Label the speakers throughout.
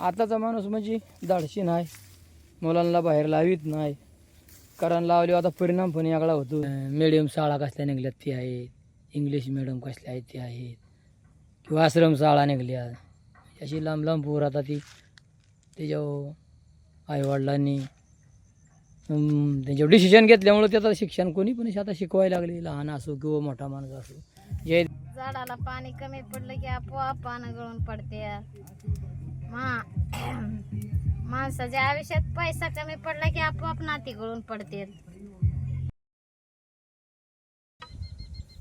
Speaker 1: आताचा माणूस म्हणजे धाडशी नाही. मुलांना बाहेर लावित नाही. कारण लावले आता परिणाम पण याकडा होतो. मिडियम शाळा कसल्या निघल्यात ती आहेत? इंग्लिश मिडियम कसल्या आहेत ते आहेत? किंवा आश्रम शाळा निघल्या? अशी लांब लांब पोर आता ती त्याच्यावर आईवडिलांनी त्यांच्यावर डिसिजन घेतल्यामुळं ते आता शिक्षण कोणी पण आता शिकवायला लागले. लहान असो किंवा मोठा माणूस असो. जे
Speaker 2: झाडाला पाणी कमी पडलं की आपोआप पानं गळून पडते मा माणसाच्या आयुष्यात पैसा कमी पडला की आपोआप नाती गळून पडते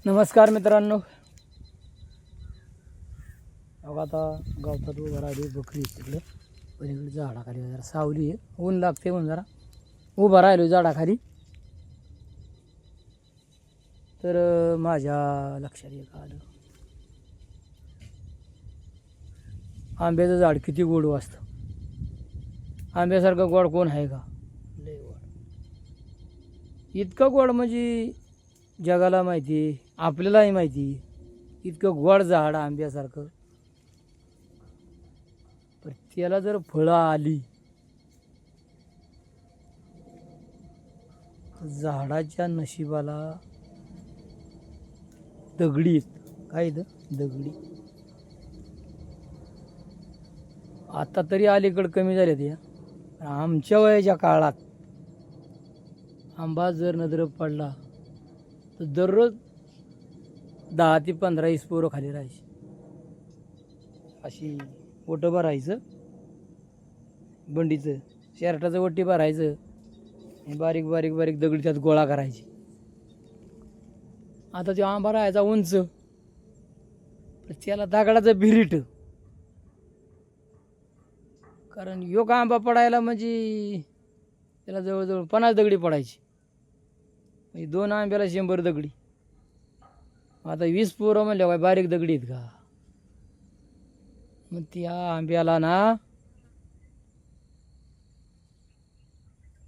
Speaker 1: नमस्कार मित्रांनो. अगं आता गावतात उभं राहिली बकरी तिकडे. पलीकडे झाडाखाली जरा सावली आहे. ऊन लागते म्हणून जरा. उभा राहिलो झाडाखाली. तर माझ्या लक्षात एक आलं. आंब्याचं झाड किती गोड असतं आंब्यासारखं गोड कोण आहे का? लय गोड. इतकं गोड म्हणजे जगाला माहिती आपल्यालाही माहिती इतकं गोड झाड आंब्यासारखं. पण त्याला जर फळं आली झाडाच्या नशिबाला दगडी येत काय दगडी. आता तरी अलीकडं कमी झाल्या त्या आमच्या वयाच्या काळात आंबा जर नजर पडला तर दररोज दहा ते पंधरा इस पोरं खाली राहायची. अशी ओटं भरायचं बंडीचं शर्टाचं ओटी भरायचं आणि बारीक बारीक बारीक दगडी त्यात गोळा करायची. आता तो आंबा राहायचा उंच त्याला दगडाचं भिरीट कारण योग आंबा पडायला म्हणजे त्याला जवळजवळ पन्नास दगडी पडायची. म्हणजे दोन आंब्याला शंभर दगडी. आता वीस पोरं म्हणल्या काय बारीक दगडी आहेत का? मग त्या आंब्याला ना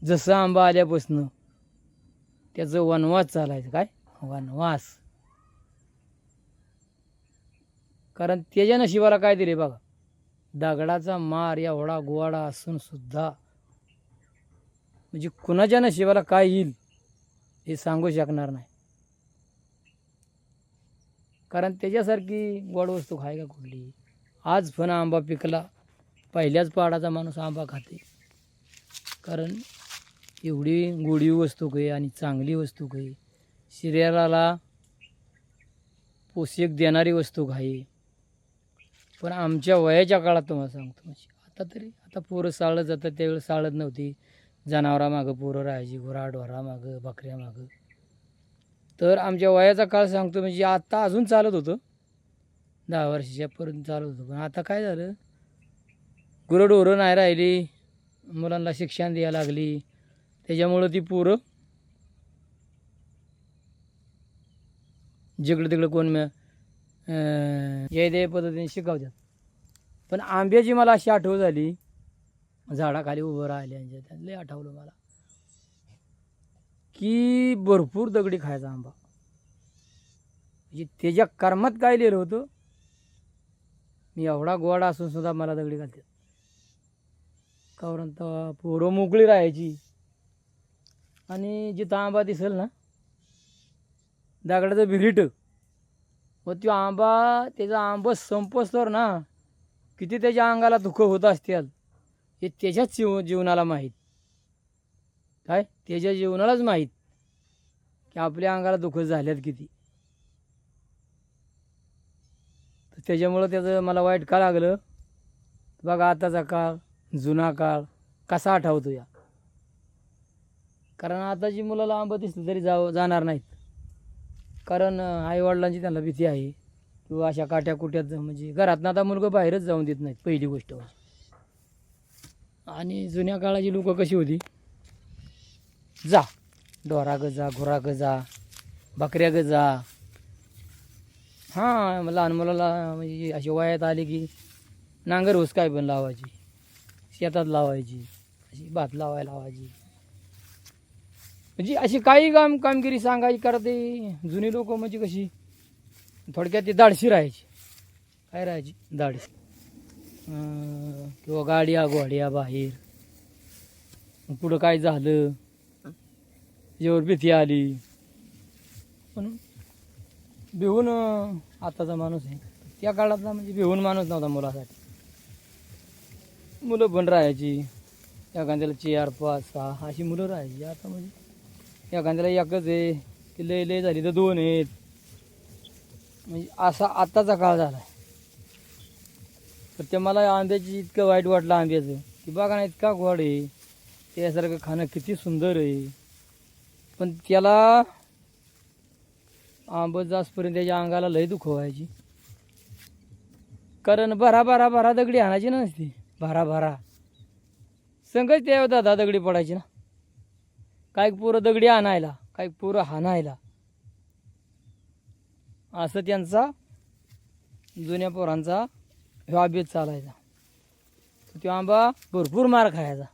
Speaker 1: जसं आंबा आल्यापासनं त्याचं वनवास चालायचं. काय? वनवास. कारण त्याच्या नशिबाला काय दिले बघा. दगडाचा मार एवढा गोवाडा असून सुद्धा म्हणजे कुणाच्या नशिबाला काय येईल हे सांगू शकणार नाही. कारण त्याच्यासारखी गोड वस्तू खाय का कुठली? आज पण आंबा पिकला पहिल्याच पाडाचा माणूस आंबा खाते. कारण एवढी गोडी वस्तू काही आणि चांगली वस्तू काही शरीराला पोषक देणारी वस्तू खाई पण आमच्या वयाच्या काळात तुम्हाला सांगतो म्हणजे आता तरी आता पोरं साळत जातात त्यावेळेस साळत नव्हती. जनावरामागं पोरं राहायची गुराढोरामागं बकऱ्यामागं. तर आमच्या वयाचा काळ सांगतो म्हणजे आत्ता अजून चालत होतं. दहा वर्षाच्यापर्यंत चालत होतं. पण आता काय झालं? गुरंढोरं नाही राहिली. मुलांना शिक्षण द्यायला लागली. त्याच्यामुळं ती पोरं जिकडं तिकडं कोण जयदेव पद्धतीने शिकवतात. पण आंब्याची मला अशी आठवण झाली. झाडाखाली उभं राहिल्या त्यात लय आठवलं मला. की भरपूर दगडी खायचा आंबा. म्हणजे त्याच्या कर्मात काय लिहिलं होतं? मी एवढा गोडा असून सुद्धा मला दगडी घालतात. कारण तर पोरं मोकळी राहायची. आणि जिथं आंबा दिसेल ना दगडाचं भिरीट. मग तो आंबा त्याचा आंबा संपस्तोर ना किती त्याच्या अंगाला दुःख होत असतील हे त्याच्याच जीव जीवनाला माहीत. काय? त्याच्या जीवनालाच माहीत. की आपल्या अंगाला दुःख झाल्यात किती. तर त्याच्यामुळं त्याचं मला वाईट का लागलं? बघा आताचा काळ जुना काळ कसा आठवतो या. कारण आताची मुलाला आंबा दिसलं तरी जाव जाणार नाहीत. कारण आईवडिलांची त्यांना भीती आहे. किंवा अशा काट्या कुट्यात म्हणजे घरातनं आता मुलगा बाहेरच जाऊन देत नाहीत पहिली गोष्ट. आणि जुन्या काळाची लोकं कशी होती? जा डोरा ग जा घोरा जा बकऱ्या ग जा. हां लहान मुलाला म्हणजे अशी वयात आली की नांगर ऊस काय पण लावायची शेतात लावायची अशी भात लावायला लावायची. म्हणजे अशी काही काम कामगिरी सांगायची करते. जुनी लोक म्हणजे कशी? थोडक्यात ती दाडशी राहायची. काय राहायची? दाडशी किंवा गाड्या घोड्या बाहेर. पुढं काय झालं? त्याच्यावर भीती आली. पण भिवून आताचा माणूस आहे. त्या काळातला म्हणजे भिवून माणूस नव्हता मुलासाठी. मुलं पण राहायची. एखाद्याला चार पाच सहा अशी मुलं राहायची. आता म्हणजे एखाद्याला एकच आहे की लय लय झाली तर दोन आहेत. म्हणजे असा आत्ताचा काळ झाला आहे तर ते मला आंब्याची इतकं वाईट वाटलं आंब्याचं की बघा ना इतका गोड आहे. त्यासारखं खाणं किती सुंदर आहे. पण त्याला आंबत जासपर्यंत त्याच्या अंगाला लय दुःख व्हायची. कारण भरा भरा भरा दगडी आणायची नसती. भरा भरा. संगच त्या दादा दगडी पडायची ना. काही पोरं दगडी आणायला काही पोरं हाणायला. असं त्यांचा जुन्या पोरांचा ह्यो अभ्यास चालायचा. तो आंबा भरपूर मार खायचा.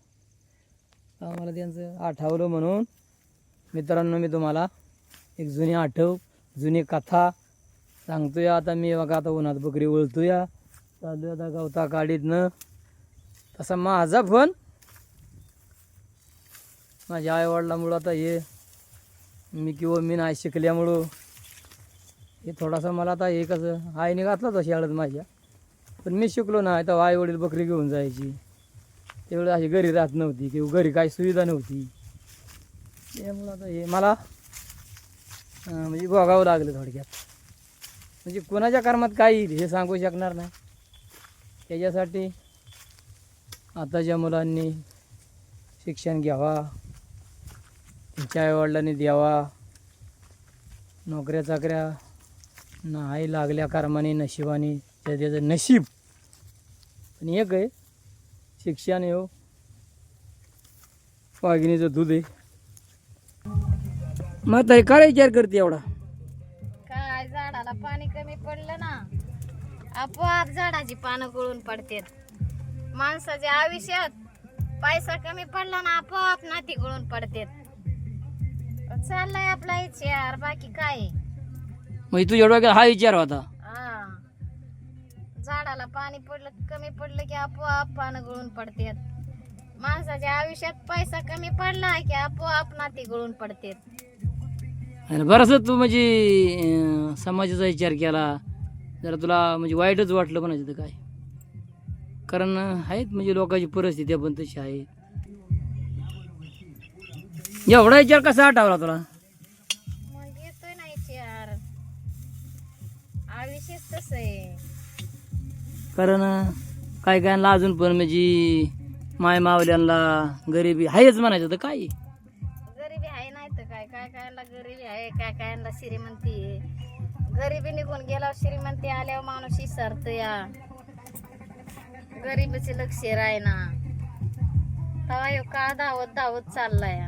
Speaker 1: आम्हाला त्यांचं आठवलं म्हणून मित्रांनो मी तुम्हाला एक जुनी आठव जुनी कथा सांगतोय. आता मी बघा आता उन्हात बकरी वळतोय. चालू आता गवता काढीतनं तसा माझा फोन माझ्या आईवडिलामुळं आता हे मी किंवा मी नाही शिकल्यामुळं हे थोडासा मला आता हे कसं आईने घातला होता शाळेत माझ्या. पण मी शिकलो नाही तर आई वडील बकरी घेऊन जायची. तेवढं अशी घरी राहत नव्हती किंवा घरी काही सुविधा नव्हती. त्यामुळं आता हे मला म्हणजे भोगावं लागलं थोडक्यात. म्हणजे कोणाच्या कर्मात काय येईल हे सांगू शकणार नाही. त्याच्यासाठी आताच्या मुलांनी शिक्षण घ्यावा. त्यांच्या आईवडिलांनी द्यावा नोकऱ्या चाकऱ्या नाही लागल्या कर्माने नशिबाने. त्या त्याचं नशीब. पण एक आहे शिक्षण हो. वाघिणीचं दूध आहे. मग ताई काय विचार करते एवढा?
Speaker 2: काय झाडाला पाणी कमी पडलं ना आपोआप झाडाची पानं गळून पडतात. माणसाच्या आयुष्यात पैसा कमी पडला ना आपोआप नाती गळून पडतात. चाललाय आपला विचार बाकी काय? आहे?
Speaker 1: म्हणजे तू एवढा हा विचार होता.
Speaker 2: हा. झाडाला पाणी पडलं कमी पडलं की आपोआप पानं गळून पडतात. माणसाच्या आयुष्यात पैसा कमी पडला की आपोआप नाती गळून पडतात.
Speaker 1: आणि बरंच तू म्हणजे अं, समाजाचा विचार केला. जरा तुला म्हणजे वाईटच वाटलं म्हणायचं तर काय? कारण आहेत म्हणजे लोकांची परिस्थिती पण तशी आहे. एवढा विचार कसा आठवला तुला?
Speaker 2: मग येतोय ना विचार. आयुष्यच तसं आहे.
Speaker 1: कारण काय कायांना अजून पण म्हणजे माय मावल्यांना गरिबी आहेच म्हणायचं तर काय?
Speaker 2: गरिबी आहे नाही तर काय? काय कायला गरिबी आहे काय कायला श्रीमंती आहे. गरिबी निघून गेल्यावर श्रीमंती आल्यावर माणूस विसरतो या. गरिबीचे लक्ष राय ना तेव्हा ह्यो काळ धावत धावत चाललाय.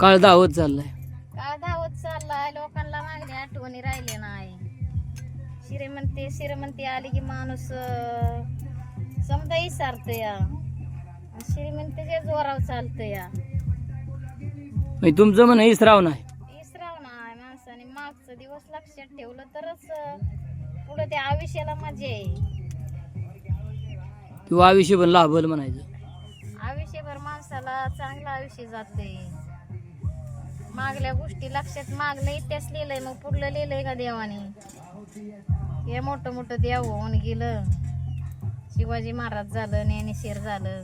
Speaker 1: काळ धावत चाललाय.
Speaker 2: काळ धावत चाललाय. लोकांना मागणी आठवणी राहिले नाही. श्रीमंती श्रीमंती आली की माणूस समजा विसरतो या श्रीमंतीच्या जोरावर चालतो या
Speaker 1: म्हणजे तुमचं म्हण इसराव नाही.
Speaker 2: इसराव नाही माणसाने. मागचं दिवस लक्षात ठेवलं तरच पुढे त्या आयुष्याला मजा आहे
Speaker 1: किंवा आयुष्य पण लाभल म्हणायचं.
Speaker 2: आयुष्यभर माणसाला चांगलं आयुष्य जाते मागल्या गोष्टी लक्षात मागलं इतिहास लिहिलंय मग पुढलं लिहिलंय का देवाने? हे मोठं मोठं देव होऊन गेलं. शिवाजी महाराज झालं ज्ञानेश्वर झालं.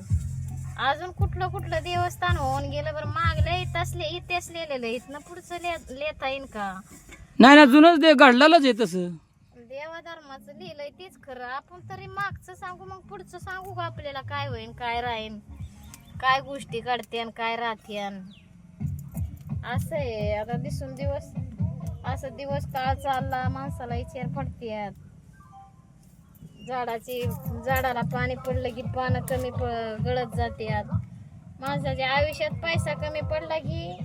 Speaker 2: अजून कुठलं कुठलं देवस्थान होऊन गेलं बरं मागल्या इतिहास लि- इतिहास लिहिलेलं. इथनं पुढचं लिह- लिहिता येईन का?
Speaker 1: नाही ना जुनच ते घडलेलंच आहे तसं.
Speaker 2: देवा धर्माचं लिहिलंय तेच खरं. आपण तरी मागचं सांगू मग पुढचं सांगू का आपल्याला? काय होईन काय राहीन? काय गोष्टी काढत्यान काय राहत्यान? असं आहे. आता दिसून दिवस असं दिवस काळ चालला माणसाला विचार पडतात झाडाची झाडाला पाणी पडलं की पानं कमी प- गळत जातात माणसाच्या आयुष्यात पैसा कमी पडला की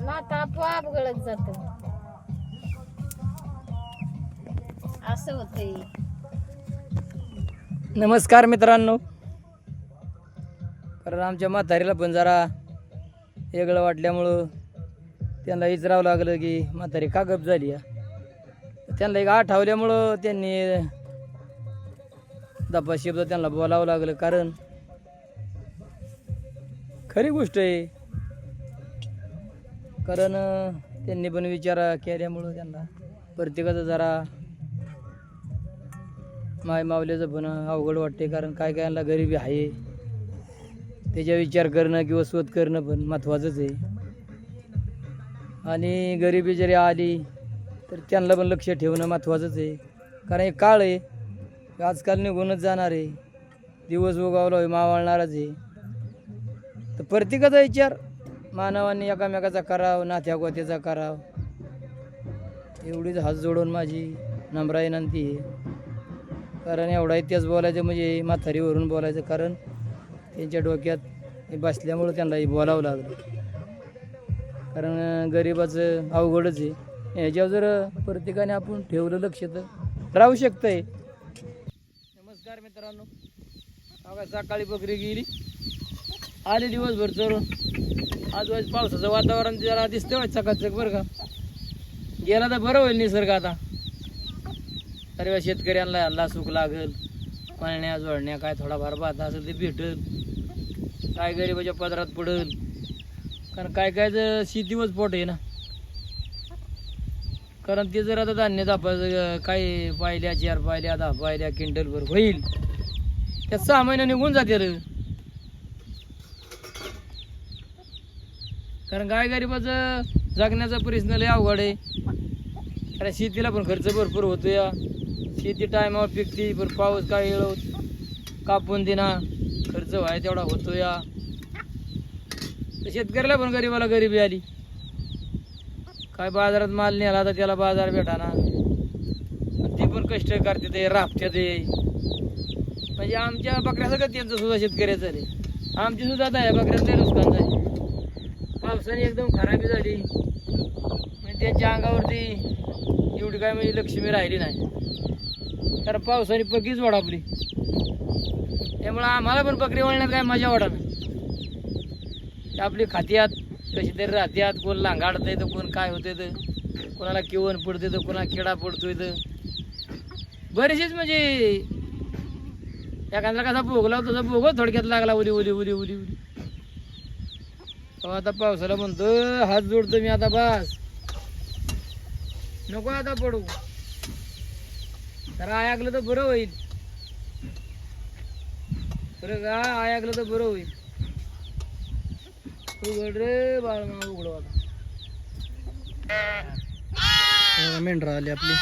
Speaker 2: नाता आपोआप गळत जातो. असं होतंय.
Speaker 1: नमस्कार मित्रांनो. कारण आमच्या म्हातारीला पण जरा वेगळं वाटल्यामुळं त्यांना विचारावं लागलं की म्हातारी का गप झाली त्यांना एक आठवल्यामुळं त्यांनी दपा शब्द त्यांना बोलावं लागलं. कारण खरी गोष्ट आहे. कारण त्यांनी पण विचार केल्यामुळं त्यांना प्रत्येकाचं जरा माय मावल्याचं पण अवघड वाटते कारण काय कायला गरिबी आहे. त्याच्या विचार करणं किंवा शोध करणं पण महत्त्वाचंच आहे. आणि गरिबी जरी आली तर त्यांना पण लक्ष ठेवणं महत्त्वाचंच आहे. कारण हे काळ आहे आजकाल निघूनच जाणार आहे. दिवस उगावला होय मावळणारच आहे. तर प्रत्येकाचा विचार मानवाने एकामेकाचा करावं नात्या गोत्याचा करावं. एवढीच हात जोडून माझी नम्र विनंती आहे. कारण एवढा इतिहास बोलायचं म्हणजे म्हातारीवरून बोलायचं. कारण त्यांच्या डोक्यात हे बसल्यामुळं त्यांना बोलावं लागलं. कारण गरिबाचं अवघडच आहे. ह्याच्यावर जर प्रत्येकाने आपण ठेवलं लक्ष तर राहू शकतंय. नमस्कार मित्रांनो. बघा सकाळी बकरी गेली. आली दिवसभर चरून. आज वाज पावसाचं वातावरण जरा दिसतं वाज सकाळचं बरं का? गेला तर बरं होईल निसर्ग आता. सर्व शेतकऱ्यांना हल्ला सुख लागल. पाळण्या जोडण्या काय थोडाफार भात असेल ते भेटल. काय गरिबाच्या पदरात पडल कारण काय काय तर शेतीवच पोट आहे ना? कारण ते जर आता धान्य दापायचं काय पाहिल्या चार पाहिल्या दहा पाहिल्या क्विंटलभर होईल. त्या सहा महिन्या निघून जाते रे कारण काय गरिबाचं जगण्याचा प्रश्न लय अवघड आहे. कारण शेतीला पण खर्च भरपूर होतो या शेती टायमावर पिकती पण पाऊस काय येळवत कापून देणार खर्च व्हाय तेवढा होतो या तर शेतकऱ्याला पण गरीबाला गरिबी आली. काय बाजारात माल नेला तर त्याला बाजार भेटाना. ती पण कष्ट करते ते राबते ते. म्हणजे आमच्या बकऱ्या त्यांचं सुद्धा शेतकऱ्याचं रे आमची सुद्धा आता या बकऱ्याचं नुकसान झाली पावसाने एकदम खराबी झाली. म्हणजे त्यांच्या अंगावरती एवढी काय म्हणजे लक्ष्मी राहिली नाही. तर पावसाने पकीच वाढापली. त्यामुळं आम्हाला पण बकरी वळण्यात काय मजा वाटत ते आपली खात्यात कशी तरी राहत्यात कोण लांगाडतंय तर कोण काय होतंय तर कोणाला किवण पडते तर कोणाला किडा पडतोय तर बरेचसेच म्हणजे एखाद्याला कसा भोगला तसा भोग थोडक्यात लागला उली उली उली उली उली आता पावसाला म्हणतो हात जोडतो मी आता बस. नको आता पडू. तर ऐकलं तर बरं होईल. बरं का ऐकलं तर बरं होईल. उघड रे बाळ मा उघड आता मेंढरा आली आपली.